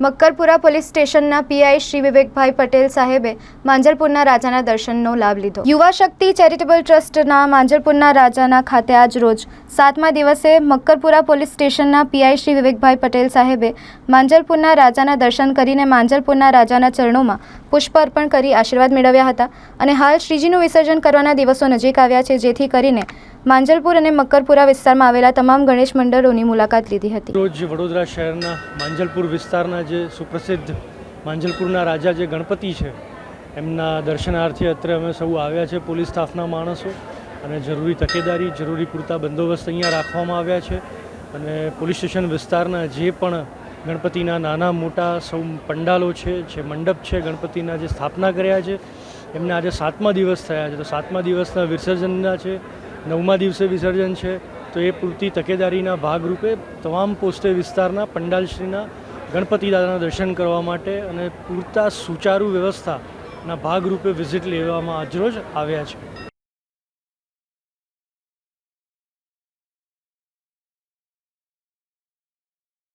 Makarpura police સ્ટેશનના PI Shri Vivekbhai Patel સાહેબે માંજલપુરના રાજાના દર્શનનો લાભ લીધો. યુવા શક્તિ ચેરિટેબલ ટ્રસ્ટના માંજલપુરના રાજાના ખાતે આજ રોજ સાતમા દિવસે મક્કરપુરા પોલીસ સ્ટેશનના પીઆઈ શ્રી વિવેકભાઈ પટેલ સાહેબે માંજલપુરના રાજાના દર્શન કરીને માંજલપુરના રાજાના ચરણોમાં પુષ્પ અર્પણ કરી આશીર્વાદ મેળવ્યા હતા અને હાલ શ્રીજીનું વિસર્જન કરવાના દિવસો નજીક આવ્યા છે, જેથી કરીને માંજલપુર અને મક્કરપુરા વિસ્તારમાં આવેલા તમામ ગણેશ મંડળોની મુલાકાત લીધી હતી. રોજ વડોદરા શહેરના માંજલપુર વિસ્તારના જે સુપ્રસિદ્ધ માંજલપુરના રાજા જે ગણપતિ છે, એમના દર્શનાર્થે અત્રે અમે સૌ આવ્યા છે, પોલીસ સ્ટાફના માણસો અને જરૂરી તકેદારી, જરૂરી પૂરતા બંદોબસ્ત અહીંયા રાખવામાં આવ્યા છે અને પોલીસ સ્ટેશન વિસ્તારના જે પણ ગણપતિના નાના મોટા સૌ પંડાલો છે, જે મંડપ છે, ગણપતિના જે સ્થાપના કર્યા છે, એમને આજે સાતમા દિવસ થયા છે. તો સાતમા દિવસના વિસર્જનના છે, નવમા દિવસે વિસર્જન છે. તો એ પૂરતી તકેદારીના ભાગરૂપે તમામ પોસ્ટે વિસ્તારના પંડાલશ્રીના, ગણપતિ દાદાના દર્શન કરવા માટે અને પૂરતા સુચારુ વ્યવસ્થાના ભાગરૂપે વિઝિટ લેવામાં આજરોજ આવ્યા છે.